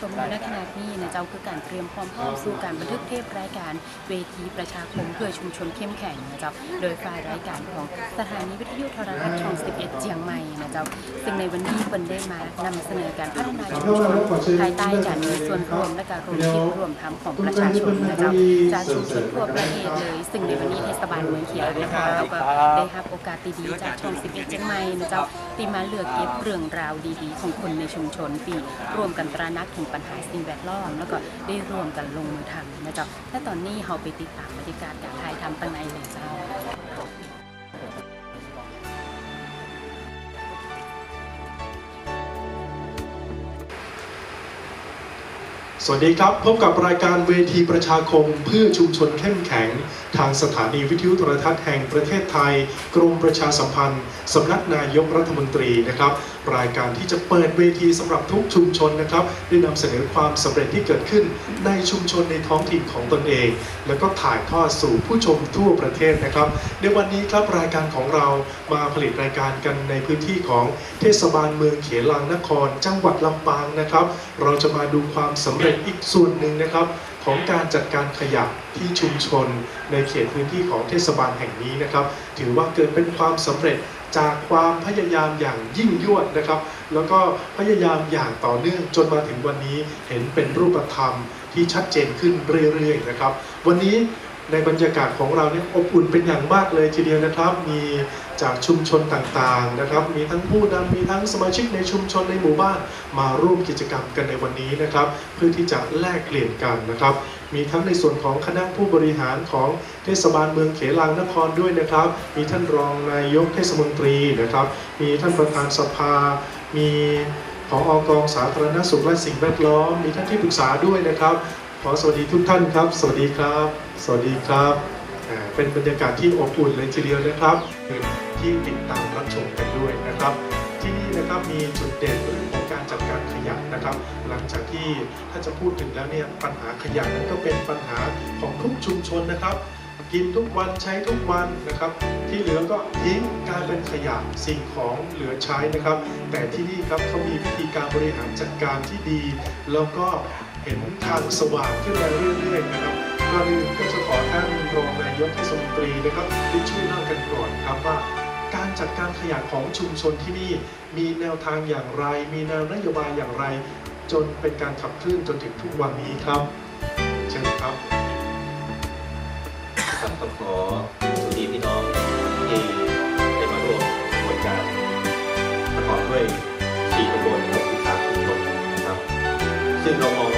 ชมในขณะนี้นะเจ้าคือการเตรียมความพร้อมสู่การบันทึกเทปรายการเวทีประชาคมเพื่อชุมชนเข้มแข็งนะเจ้าโดยฝ่ายรายการของสถานีวิทยุโทรทัศน์ช่อง 11 เจียงใหม่นะเจ้าซึ่งในวันนี้เปินได้มานำเสนอการพัฒนาชุมชนภายใต้การมีส่วนร่วมและการรวมคิดรวมทำของประชาชนนะเจ้าจากชุมชนทั่วประเทศเลยซึ่งในวันนี้เทศบาลเมืองเขียนนะคะเราก็ได้รับโอกาสดีๆจากช่อง 11 เจียงใหม่นะเจ้าที่มาเลือกเก็บเรื่องราวดีๆ ของคนในชุมชนปีร่วมกันตระหนักถึงปัญหาสิ่งแวดล้อม แล้วก็ได้ร่วมกันลงมือทำนะเจ้าและตอนนี้เราไปติดตามบรรยากาศการถ่ายทำปังในเลยเจ้าสวัสดีครับ พบกับรายการเวทีประชาคมเพื่อชุมชนเข้มแข็ง ทางสถานีวิทยุโทรทัศน์แห่งประเทศไทย กรมประชาสัมพันธ์สำนักนายกรัฐมนตรีนะครับ รายการที่จะเปิดเวทีสำหรับทุกชุมชนนะครับ ได้นำเสนอความสำเร็จที่เกิดขึ้นในชุมชนในท้องถิ่นของตนเอง แล้วก็ถ่ายทอดสู่ผู้ชมทั่วประเทศนะครับ ในวันนี้ครับรายการของเรามาผลิตรายการกันในพื้นที่ของเทศบาลเมืองเขลังนคร จังหวัดลำปางนะครับ เราจะมาดูความสำเร็จอีกส่วนหนึ่งนะครับ ของการจัดการขยะที่ชุมชน ในเขตพื้นที่ของเทศบาลแห่งนี้นะครับ ถือว่าเกิดเป็นความสำเร็จจากความพยายามอย่างยิ่งยวดนะครับ แล้วก็พยายามอย่างต่อเนื่องจนมาถึงวันนี้เห็นเป็นรูปธรรมที่ชัดเจนขึ้นเรื่อยๆนะครับ วันนี้ ในบรรยากาศของเราเนี่ยอบอุ่นเป็นอย่างมากเลยทีเดียวนะครับ มีจากชุมชนต่างๆนะครับ มีทั้งผู้นำมีทั้งสมาชิกในชุมชนในหมู่บ้าน มาร่วมกิจกรรมกันในวันนี้นะครับ เพื่อที่จะแลกเปลี่ยนกันนะครับ มีทั้งในส่วนของคณะผู้บริหารของเทศบาลเมืองเขลังนครด้วยนะครับ มีท่านรองนายกเทศมนตรีนะครับ มีท่านประธานสภา มีผออกองสาธารณสุขและสิ่งแวดล้อม มีท่านที่ปรึกษาด้วยนะครับ ขอสวัสดีทุกท่านครับ สวัสดีครับ สวัสดีครับ เป็นบรรยากาศที่อบอุ่นเลยทีเดียวนะครับ ที่ติดตามรับชมกันด้วยนะครับ ที่นี่นะครับมีจุดเด่นเรื่องของการจัดการขยะนะครับ หลังจากที่ถ้าจะพูดถึงแล้วเนี่ยปัญหาขยะนั้นก็เป็นปัญหาของทุกชุมชนนะครับกินทุกวันใช้ทุกวันนะครับ ที่เหลือก็ทิ้งกลายเป็นขยะสิ่งของเหลือใช้นะครับ แต่ที่นี่ครับเขามีวิธีการบริหารจัดการที่ดี แล้วก็ ห็นทางสว่างขึ้นมาเรื่อยๆนะครับก่อนอื่นก็จะขอท่านรองนายกเทศมนตรีนะครับได้ช่วยเล่ากันก่อนครับว่า การจัดการขยะของชุมชนที่นี่มีแนวทางอย่างไร มีแนวนโยบายอย่างไร จนเป็นการขับเคลื่อนจนถึงทุกวันนี้ครับเชิญครับครับต้องขอสวัสดีพี่น้องที่ได้มาร่วมกระบวนการประกอบด้วย4ตำบล63ชุมชนนะครับ ซึ่งเรามอง